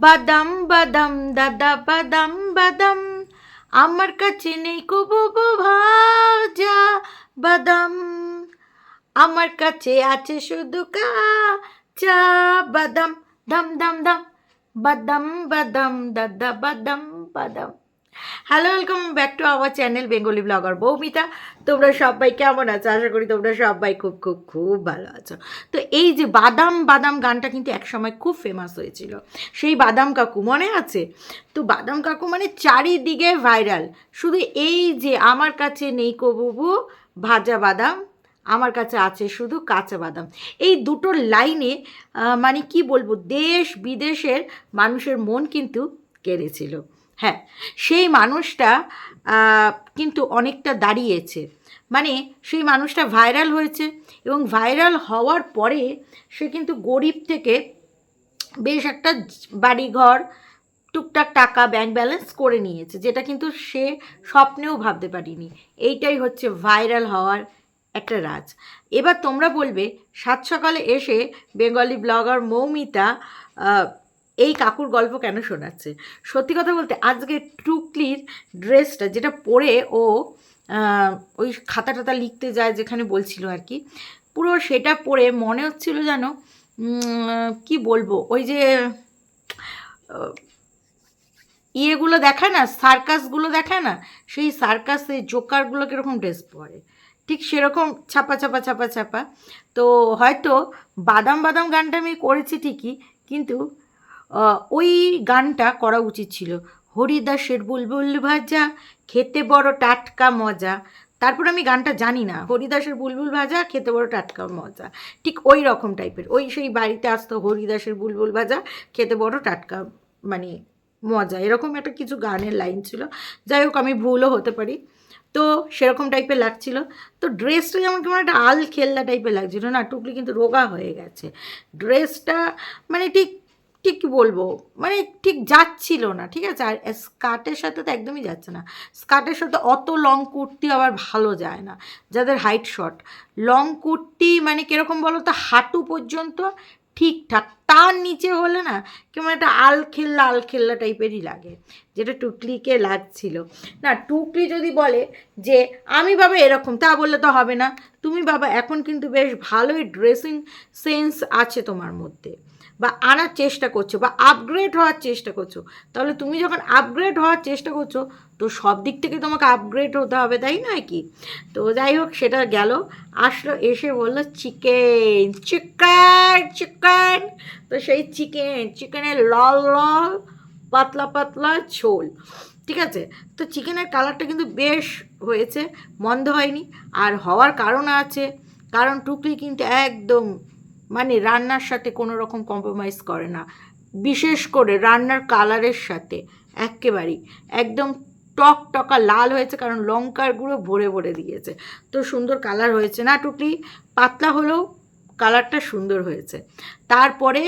বাদাম বাদাম, দাদা, বাদাম বাদাম। আমার কাছে নেই কুবু ভাজা বাদাম। আমার কাছে আছে শুধু কাঁচা বাদাম। দাম দাম দাম বাদাম বাদাম, দাদা, বাদাম বাদাম। Hello welcome back to our channel Bengali blogger Boumita তোমরা সবাই কেমন আছো? আশা করি তোমরা সবাই খুব খুব খুব ভালো আছো। তো এই যে বাদাম বাদাম গানটা কিন্তু একসময় খুব ফেমাস হয়েছিল। সেই বাদাম কাকু মনে আছে? তো বাদাম কাকু মানে চারিদিকে ভাইরাল শুধু এই যে আমার কাছে নেই কবুবু, ভাজা বাদাম, আমার কাছে আছে শুধু কাঁচা বাদাম। এই দুটো লাইনে মানে কি বলব দেশ বিদেশের মানুষের মন কিন্তু কেড়েছিল। হ্যাঁ সেই মানুষটা কিন্তু অনেকটা দাঁড়িয়েছে। মানে সেই মানুষটা ভাইরাল হয়েছে এবং ভাইরাল হওয়ার পরে সে কিন্তু গরিব থেকে বেশ একটা বাড়িঘর, টুকটাক টাকা ব্যাংক ব্যালেন্স করে নিয়েছে, যেটা কিন্তু সে স্বপ্নেও ভাবতে পারিনি। এইটাই হচ্ছে ভাইরাল হওয়ার একটা রাজ। এবার তোমরা বলবে, সাত সকালে এসে বেঙ্গলি ব্লগার মৌমিতা এই কাকুর গল্প কেন শোনাচ্ছে? সত্যি কথা বলতে আজকে টুকলির ড্রেসটা যেটা পরে ও ওই খাতা টাতা লিখতে যায় যেখানে বলছিল আর কি, পুরো সেটা পরে মনে হচ্ছিল যেন কি বলব, ওই যে ইয়েগুলো দেখায় না, সার্কাসগুলো দেখায় না, সেই সার্কাসে জোকারগুলো কীরকম ড্রেস পরে। ঠিক সেরকম ছাপা ছাপা ছাপা ছাপা। তো হয়তো বাদাম বাদাম গানটা আমি করেছি ঠিকই, কিন্তু ওই গানটা করা উচিত ছিল। হরিদাসের বুলবুল ভাজা, খেতে বড় টাটকা মজা। তারপর আমি গানটা জানি না। হরিদাসের বুলবুল ভাজা, খেতে বড় টাটকা মজা। ঠিক ওই রকম টাইপের। ওই সেই বাড়িতে আসতো হরিদাসের বুলবুল ভাজা, খেতে বড় টাটকা মানে মজা। এরকম একটা কিছু গানের লাইন ছিল। যাই হোক, আমি ভুলও হতে পারি। তো সেরকম টাইপের লাগছিল। তো ড্রেসটা যেমন কেমন একটা আল খেলনা টাইপের লাগছিল না, টুকলি কিন্তু রোগা হয়ে গেছে। ড্রেসটা মানে ঠিক ঠিক কী বলব মানে ঠিক যাচ্ছিল না, ঠিক আছে? আর স্কার্টের সাথে তো একদমই যাচ্ছে না। স্কার্টের সাথে অত লং কুর্তি আবার ভালো যায় না, যাদের হাইট শর্ট লং কুর্তি মানে কীরকম বলো তো হাঁটু পর্যন্ত ঠিকঠাক, তার নিচে হলে না কেমন একটা আল খেল্লা আল খেল্লা টাইপেরই লাগে, যেটা টুকলিকে লাগছিল। না, টুকলি যদি বলে যে, আমি বাবা এরকম তা বললে তো হবে না। তুমি বাবা, এখন কিন্তু বেশ ভালোই ড্রেসিং সেন্স আছে তোমার মধ্যে। বা আনার চেষ্টা করছ বা আপগ্রেড হওয়ার চেষ্টা করছ, তাহলে তুমি যখন আপগ্রেড হওয়ার চেষ্টা করছ, তো সব দিক থেকে তোমাকে আপগ্রেড হতে হবে, তাই নয় কি? তো যাই হোক, সেটা গেল। আসলো, এসে বলল, চিকেন চিকেন চিকেন। তো সেই চিকেন, চিকেনের লল লল, পাতলা পাতলা ঝোল, ঠিক আছে? তো চিকেনের কালারটা কিন্তু বেশ হয়েছে, মন্দ হয়নি। আর হওয়ার কারণ আছে, কারণ টুকলি কিন্তু একদম মানে রান্নার সাথে কোনো রকম কম্প্রোমাইজ করে না বিশেষ করে রান্নার কালারের সাথে একেবারেই একদম টক টকা লাল হয়েছে কারণ লঙ্কার গুঁড়ো ভরে ভরে দিয়েছে তো সুন্দর কালার হয়েছে না টুকলি পাতলা হলেও কালারটা সুন্দর হয়েছে তারপরে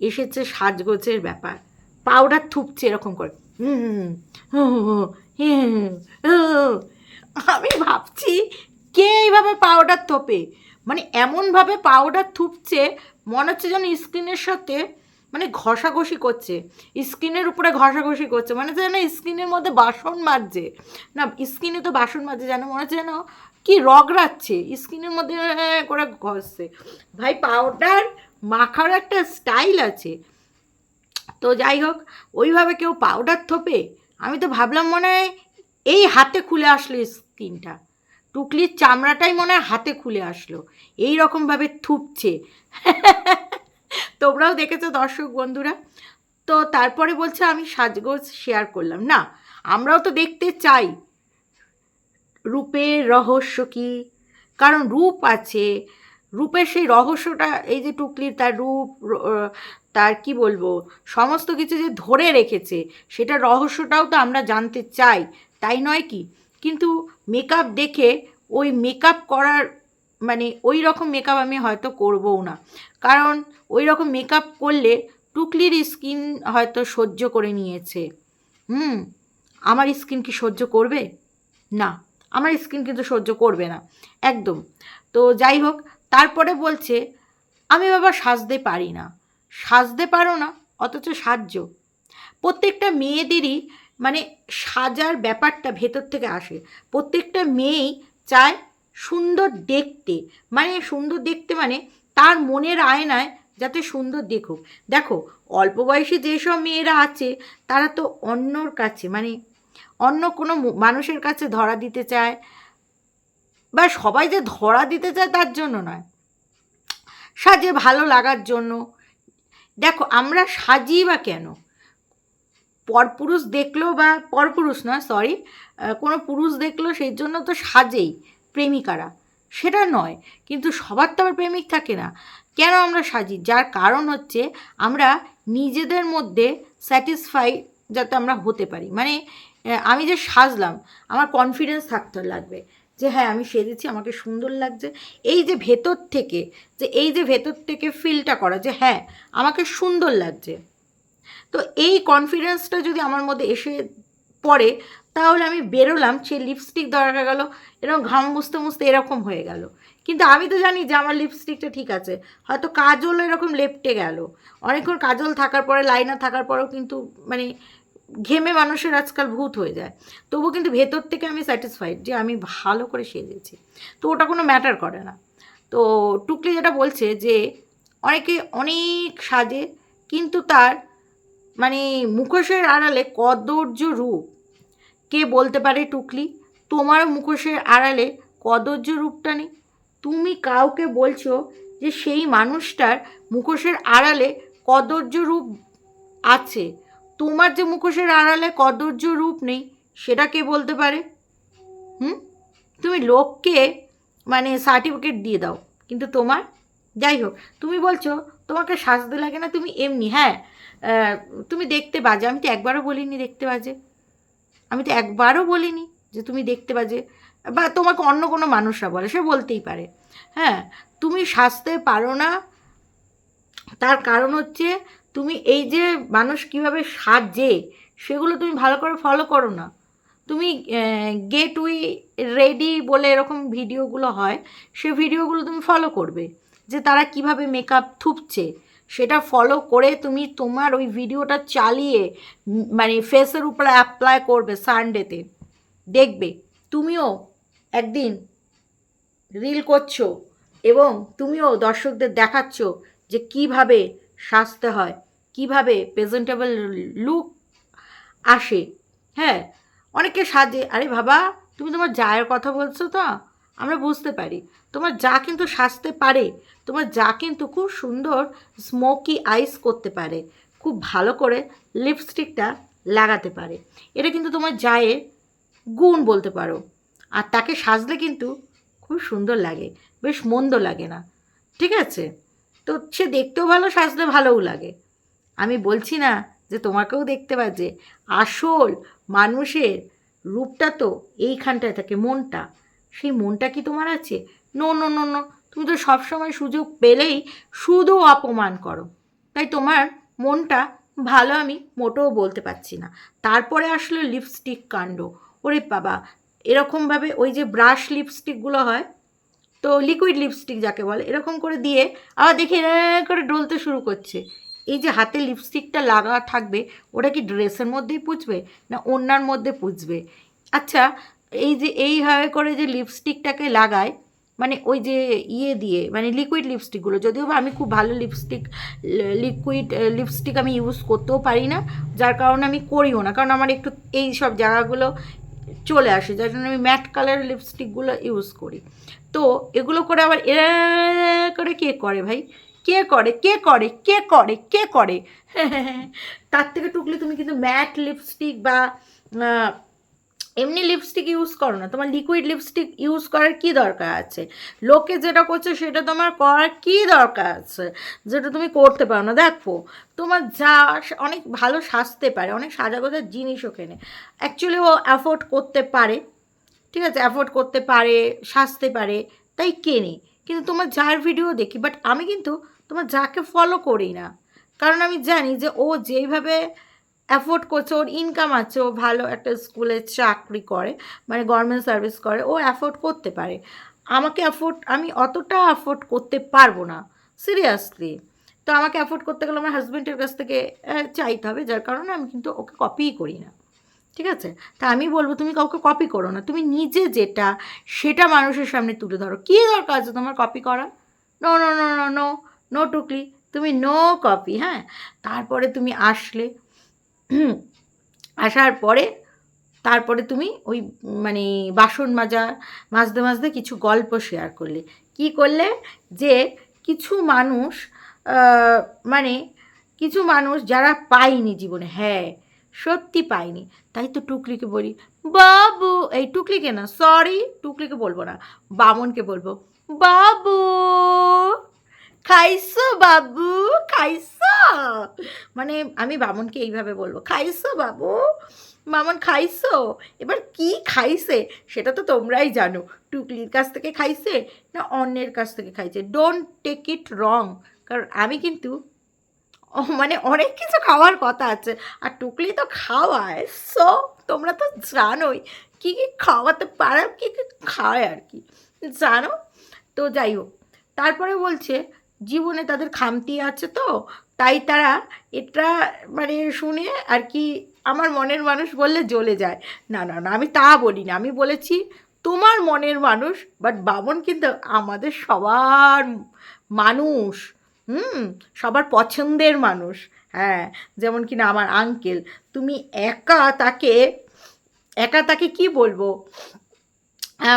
এসেছে সাজগোজের ব্যাপার পাউডার থুপছে এরকম করে। আমি ভাবছি কে এইভাবে পাউডার থোপে মানে এমনভাবে পাউডার থুপছে, মনে হচ্ছে যেন স্কিনের সাথে মানে ঘষাঘষি করছে। স্কিনের উপরে ঘষাঘষি করছে মানে যেন স্কিনের মধ্যে বাসন মাজছে। না, স্কিনে তো বাসন মাজছে যেন, মনে হচ্ছে যেন কি রগড়াচ্ছে, স্কিনের মধ্যে করে ঘষছে। ভাই পাউডার মাখার একটা স্টাইল আছে। তো যাই হোক, ওইভাবে কেউ পাউডার থোপে? আমি তো ভাবলাম মনে হয় এই হাতে খুলে আসলো স্কিনটা। টুকলির চামড়াটাই মনে হয় হাতে খুলে আসলো। এই রকমভাবে থুপছে। তোমরাও দেখেছ দর্শক বন্ধুরা? তো তারপরে বলছে, আমি সাজগোজ শেয়ার করলাম। না, আমরাও তো দেখতে চাই। রূপের রহস্য কি? কারণ রূপ আছে। রূপের সেই রহস্যটা, এই যে টুকলির তার রূপ তার কি বলব, সমস্ত কিছু যে ধরে রেখেছে সেটা রহস্যটাও তো আমরা জানতে চাই। তাই নয় কি? কিন্তু মেকআপ দেখে ওই মেকআপ করার মানে ওই রকম মেকআপ আমি হয়তো করবও না। কারণ ওই রকম মেকআপ করলে টুকলির স্কিন হয়তো সহ্য করে নিয়েছে। হুম, আমার স্কিন কি সহ্য করবে? না, আমার স্কিন কিন্তু সহ্য করবে না, একদম। তো যাই হোক, তারপরে বলছে, আমি বাবা সাজতে পারি না। সাজতে পারো না, অথচ সাহায্য প্রত্যেকটা মেয়েদেরই মানে সাজার ব্যাপারটা ভেতর থেকে আসে। প্রত্যেকটা মেয়েই চায় সুন্দর দেখতে। মানে সুন্দর দেখতে মানে তার মনের আয়নায় যাতে সুন্দর দেখুক। দেখো, অল্প বয়সী যেসব মেয়েরা আছে, তারা তো অন্যর কাছে মানে অন্য কোনো মানুষের কাছে ধরা দিতে চায় বা সবাই যে ধরা দিতে চায় তার জন্য নয়। সাজে ভালো লাগার জন্য। দেখো, আমরা সাজি বা কেন? পরপুরুষ দেখল বা পরপুরুষ না সরি কোনো পুরুষ দেখল সেই জন্য তো সাজেই প্রেমিকারা। সেটা নয়, কিন্তু সবার তো আবার প্রেমিক থাকে না। কেন আমরা সাজি? যার কারণ হচ্ছে আমরা নিজেদের মধ্যে স্যাটিসফাই যাতে আমরা হতে পারি। মানে আমি যে সাজলাম, আমার কনফিডেন্স থাকতে লাগবে যে হ্যাঁ আমি সেজেছি, আমাকে সুন্দর লাগছে। এই যে ভেতর থেকে, যে এই যে ভেতর থেকে ফিলটা করা যে হ্যাঁ আমাকে সুন্দর লাগছে। তো এই কনফিডেন্সটা যদি আমার মধ্যে এসে পড়ে, তাহলে আমি বেরোলাম, সে লিপস্টিক দরকার গেল, এরকম ঘাম মুছতে মুছতে এরকম হয়ে গেল। কিন্তু আমি তো জানি যে আমার লিপস্টিকটা ঠিক আছে, হয়তো কাজল এরকম লেপটে গেল। অনেকক্ষণ কাজল থাকার পরে লাইনার থাকার পরেও কিন্তু মানে ঘেমে মানুষের আজকাল ভূত হয়ে যায়। তবু কিন্তু ভেতর থেকে আমি স্যাটিসফাইড যে আমি ভালো করে সেজেছি। তো ওটা কোনো ম্যাটার করে না। তো টুকলি যেটা বলছে যে, অনেকে অনেক সাজে, কিন্তু তার মানে মুখোশের আড়ালে কদর্য রূপ। কে বলতে পারে টুকলি? তোমার মুখোশের আড়ালে কদর্য রূপটা নেই। তুমি কাউকে বলছো যে সেই মানুষটার মুখোশের আড়ালে কদর্য রূপ আছে। তোমার যে মুখোশের আড়ালে কদর্য রূপ নেই, সেটা কে বলতে পারে? হুম? তুমি লোককে মানে সার্টিফিকেট দিয়ে দাও, কিন্তু তোমার? যাই হোক, তুমি বলছো তোমাকে সাজতে লাগে না তুমি এমনি হ্যাঁ তুমি দেখতে বাজে। আমি তো একবারও বলিনি দেখতে বাজে। আমি তো একবারও বলিনি যে তুমি দেখতে বাজে। বা তোমাকে অন্য কোনো মানুষরা বলে, সে বলতেই পারে। হ্যাঁ তুমি সাজতে পারো না। তার কারণ হচ্ছে তুমি এই যে মানুষ কীভাবে সাজে, সেগুলো তুমি ভালো করে ফলো করো না। তুমি গেট উই রেডি বলে এরকম ভিডিওগুলো হয়, সে ভিডিওগুলো তুমি ফলো করবে। যে তারা কীভাবে মেকআপ থুপছে, সেটা ফলো করে তুমি তোমার ওই ভিডিওটা চালিয়ে মানে ফেসের উপরে অ্যাপ্লাই করবে সানডেতে দেখবে, তুমিও একদিন রিল করছ এবং তুমিও দর্শকদের দেখাচ্ছ যে কীভাবে সাজতে হয়, কীভাবে প্রেজেন্টেবল লুক আসে। হ্যাঁ অনেকে সাজে, আরে বাবা, তুমি তোমার জায়ের কথা বলছো তো? আমরা বুঝতে পারি। তোমার যা কিন্তু সাজতে পারে, তোমার যা কিন্তু খুব সুন্দর স্মোকি আইস করতে পারে, খুব ভালো করে লিপস্টিকটা লাগাতে পারে। এটা কিন্তু তোমার জায়ের গুণ বলতে পারো। আর তাকে সাজলে কিন্তু খুব সুন্দর লাগে, বেশ মন্দ লাগে না। ঠিক আছে? তো সে দেখতেও ভালো, সাজলে ভালোও লাগে। আমি বলছি না যে তোমাকেও দেখতে বাজে আসল মানুষের রূপটা তো এইখানটায় থাকে, মনটা। সেই মনটা কি তোমার আছে? নো নো নো নো তুমি তো সবসময় সুযোগ পেলেই শুধু অপমান করো। তাই তোমার মনটা ভালো আমি মোটেও বলতে পারছি না। তারপরে আসলো লিপস্টিক কাণ্ড। ওরে বাবা, এরকমভাবে ওই যে ব্রাশ লিপস্টিকগুলো হয়, তো লিকুইড লিপস্টিক যাকে বলে, এরকম করে দিয়ে আবার দেখি করে ডলতে শুরু করছে। এই যে হাতে লিপস্টিকটা লাগা থাকবে, ওটা কি ড্রেসের মধ্যেই পুছবে না ওড়নার মধ্যে পুছবে আচ্ছা এই যে এইভাবে করে যে লিপস্টিকটাকে লাগায় মানে ওই যে ইয়ে দিয়ে মানে লিকুইড লিপস্টিকগুলো যদিও বা আমি খুব ভালো লিপস্টিক লিকুইড লিপস্টিক আমি ইউজ করতেও পারি না, যার কারণে আমি করিও না, কারণ আমার একটু এই সব জায়গাগুলো চলে আসে, যার জন্য আমি ম্যাট কালার লিপস্টিকগুলো ইউজ করি। তো এগুলো করে আবার এ করে কে করে ভাই? কে করে? কে করে? কে করে? কে করে? তার থেকে টুকলে তুমি কিন্তু ম্যাট লিপস্টিক বা এমনি লিপস্টিক ইউজ করো না তোমার লিকুইড লিপস্টিক ইউজ করার কি দরকার আছে? লোকে যেটা করছে সেটা তোমার করার কি দরকার আছে? যেটা তুমি করতে পারো না। দেখো, তোমার যা অনেক ভালো সাজতে পারে, অনেক সাজাগোজার জিনিসও কেনে। অ্যাকচুয়ালি ও অ্যাফোর্ড করতে পারে। ঠিক আছে অ্যাফোর্ড করতে পারে, সাজতে পারে, তাই কেনে। কিন্তু তোমার যার ভিডিও দেখি বাট আমি কিন্তু তোমার যাকে ফলো করি না। কারণ আমি জানি যে ও যেইভাবে অ্যাফোর্ড করছে, ওর ইনকাম আছে, ও ভালো একটা স্কুলে চাকরি করে মানে গভর্নমেন্ট সার্ভিস করে, ও অ্যাফোর্ড করতে পারে। আমাকে অ্যাফোর্ড আমি অতটা অ্যাফোর্ড করতে পারব না সিরিয়াসলি তো আমাকে অ্যাফোর্ড করতে গেলে আমার হাজব্যান্ডের কাছ থেকে চাইতে হবে, যার কারণে আমি কিন্তু ওকে কপিই করি না। ঠিক আছে? তা আমি বলব, তুমি কাউকে কপি করো না, তুমি নিজে যেটা, সেটা মানুষের সামনে তুলে ধরো। কী দরকার আছে তোমার কপি করা no no no no no no টুকলি তুমি নো কপি হ্যাঁ? তারপরে তুমি আসলে আসার পরে তারপরে তুমি ওই মানে বাসন মাজা, মাজতে মাজতে কিছু গল্প শেয়ার করলে। কি করলে? যে কিছু মানুষ মানে কিছু মানুষ যারা পায়নি জীবনে হ্যাঁ সত্যি পায়নি, তাই তো টুকলিকে বলি, বাবু, এই টুকলিকে না সরি টুকলিকে বলব না, বামনকে বলব, বাবু, খাইছো বাবু, খাইছো মানে আমি বামনকে এইভাবে বলব, খাইছো বাবু? মামন খাইছো? এবার কি খাইছে সেটা তো তোমরাই জানো। টুকলির কাছ থেকে খাইছে না অন্যের কাছ থেকে খাইছে? ডোন্ট টেক ইট রং কারণ আমি কিন্তু মানে অনেক কিছু খাওয়ার কথা আছে। আর টুকলি তো খাওয়ায়। সো তোমরা তো জানোই কী কী খাওয়াতে পারে, কী কী খায় আর কি। জানো? তো যাই হোক, তারপরে বলছে, জীবনে তাদের খামতি আছে তো? তাই তারা এটা মানে শুনে আর কি আমার মনের মানুষ বললে জ্বলে যায়। না না না, আমি তা বলি না। আমি বলেছি, তোমার মনের মানুষ বাট বামন কিন্তু আমাদের সবার মানুষ, হুম? সবার পছন্দের মানুষ হ্যাঁ? যেমন কিনা আমার আঙ্কেল তুমি একা তাকে একা তাকে কি বলব?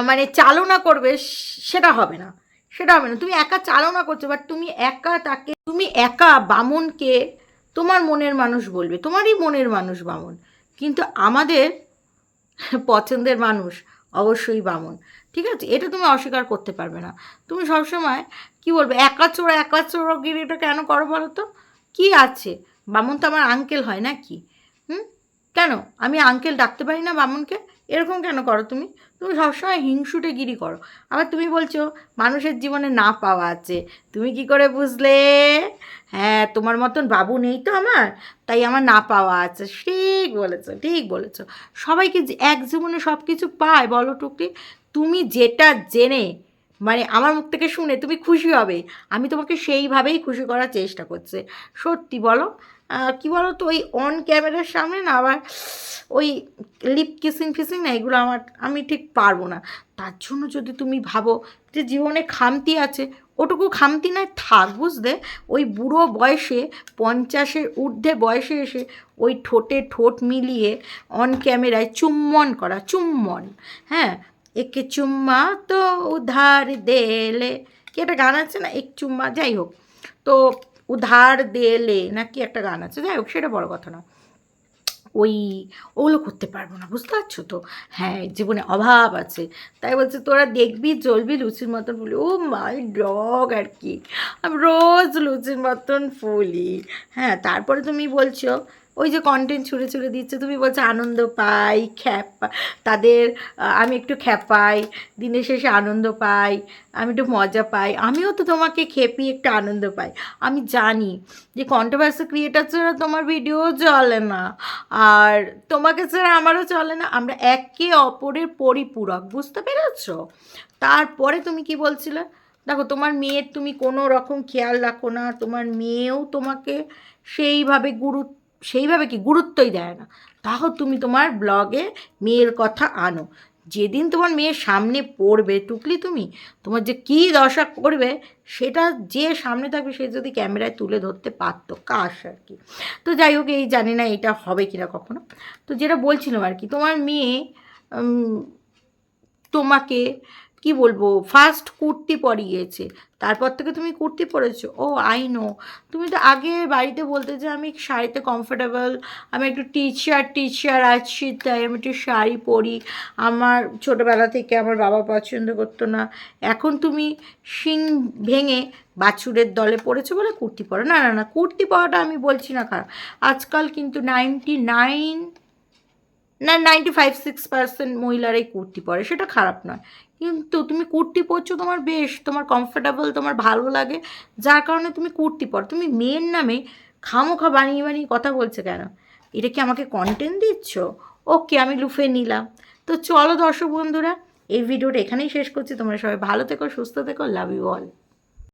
মানে চালনা করবে, সেটা হবে না। সেটা হবে না। তুমি একা চালনা করছ বাট তুমি একা তাকে তুমি একা বামনকে তোমার মনের মানুষ বলবে। তোমারই মনের মানুষ বামন। কিন্তু আমাদের পছন্দের মানুষ অবশ্যই বামন। ঠিক আছে? এটা তুমি অস্বীকার করতে পারবে না। তুমি সবসময় কি বলবে? একাচোড়া একাচোড়া গিরিটা কেন করো বলো তো? কী আছে? বামন তো আমার আঙ্কেল হয় না কি হুম? কেন? আমি আঙ্কেল ডাকতে পারি না বামনকে? এরকম কেন করো তুমি? তুমি সবসময় হিংসুটে গিরি করো। আবার তুমি বলছো, মানুষের জীবনে না পাওয়া আছে। তুমি কি করে বুঝলে? হ্যাঁ তোমার মতন বাবু নেই তো আমার, তাই আমার না পাওয়া আছে। ঠিক বলেছ ঠিক বলেছ। সবাইকে এক জীবনে সব কিছু পায়, বলো টুকটি তুমি যেটা জেনে মানে আমার মুখ থেকে শুনে তুমি খুশি হবে। আমি তোমাকে সেইভাবেই খুশি করার চেষ্টা করছি। সত্যি বলো কি বলো তো ওই অন ক্যামেরার সামনে না আবার ওই লিপ কিসিং ফিসিং না এগুলো আমার, আমি ঠিক পারব না। তার জন্য যদি তুমি ভাবো যে জীবনে খামতি আছে, ওটুকু খামতি নয়, থাক বুঝলে, ওই বুড়ো বয়সে, পঞ্চাশের ঊর্ধ্বে বয়সে এসে ওই ঠোঁটে ঠোঁট মিলিয়ে অন ক্যামেরায় চুম্বন করা, চুম্বন হ্যাঁ? একে চুম্মা তো উধার দেলে। কি একটা গান আছে না? এক চুম্মা, যাই হোক। তো উধার দেলে নাকি একটা গান আছে। যাই হোক, সেটা বড় কথা না ওই, ওগুলো করতে পারব না, বুঝতে পারছ তো? হ্যাঁ জীবনে অভাব আছে। তাই বলছে, তোরা দেখবি, জ্বলবি লুচির মতন ফুলি। ও মাই ডগ আর কি? আমি রোজ লুচির মতন ফুলি। হ্যাঁ তারপরে তুমি বলছো ওই যে কন্টেন্ট ছুঁড়ে ছুঁড়ে দিচ্ছে, তুমি বলছো আনন্দ পাই, খ্যাপ, তাদের আমি একটু খ্যাপাই, দিনের শেষে আনন্দ পাই, আমি একটু মজা পাই, আমিও তো তোমাকে খেপি, একটু আনন্দ পাই। আমি জানি যে কন্ট্রোভার্সি ক্রিয়েটার ছাড়া তোমার ভিডিও চলে না, আর তোমাকে ছাড়া আমারও চলে না। আমরা একে অপরের পরিপূরক, বুঝতে পেরেছ? তারপরে তুমি কি বলছিলে? দেখো, তোমার মেয়ের তুমি কোনো রকম খেয়াল রাখো না, তোমার মেয়েও তোমাকে সেইভাবে গুরুত্ব সেইভাবে কি গুরুত্বই দেয় না। তাও তুমি তোমার ব্লগে মেয়ের কথা আনো। যেদিন তোমার মেয়ে সামনে পড়বে টুকলি তুমি, তোমার যে কী দশা করবে সেটা যে সামনে থাকবে সে যদি ক্যামেরায় তুলে ধরতে পারতো, কাশ আর কি। তো যাই হোক, এই জানি না এটা হবে কিনা কখনো। তো যেটা বলছিলাম আর কি, তোমার মেয়ে তোমাকে কি বলব ফার্স্ট কুর্তি পরিয়েছে। তারপর থেকে তুমি কুর্তি পরেছো? ও আই নো তুমি তো আগে বাড়িতে বলতে যে আমি শাড়িতে কমফোর্টেবল আমি একটু টিচার টিচার আছি, তাই আমি একটু শাড়ি পরি। আমার ছোটোবেলা থেকে আমার বাবা পছন্দ করতো না। এখন তুমি শিং ভেঙে বাছুরের দলে পড়েছো বলে কুর্তি পরো। না না না, কুর্তি পরাটা আমি বলছি না খারাপ। আজকাল কিন্তু নাইনটি নাইন না নাইনটি ফাইভ সিক্স পার্সেন্ট মহিলারাই কুর্তি পরে, সেটা খারাপ নয়। কিন্তু তুমি কুর্তি পরছো তোমার বেশ, তোমার কমফোর্টেবল তোমার ভালো লাগে। যার কারণে তুমি কুর্তি পরো। তুমি মেয়ের নামে খামোখা বানিয়ে বানিয়ে কথা বলছে কেন? এটা কি আমাকে কন্টেন্ট দিচ্ছ? ওকে, আমি লুফে নিলাম। তো চলো দর্শক বন্ধুরা, এই ভিডিওটা এখানেই শেষ করছি। তোমরা সবাই ভালো থেকো, সুস্থ থেকো লাভ ইউ অল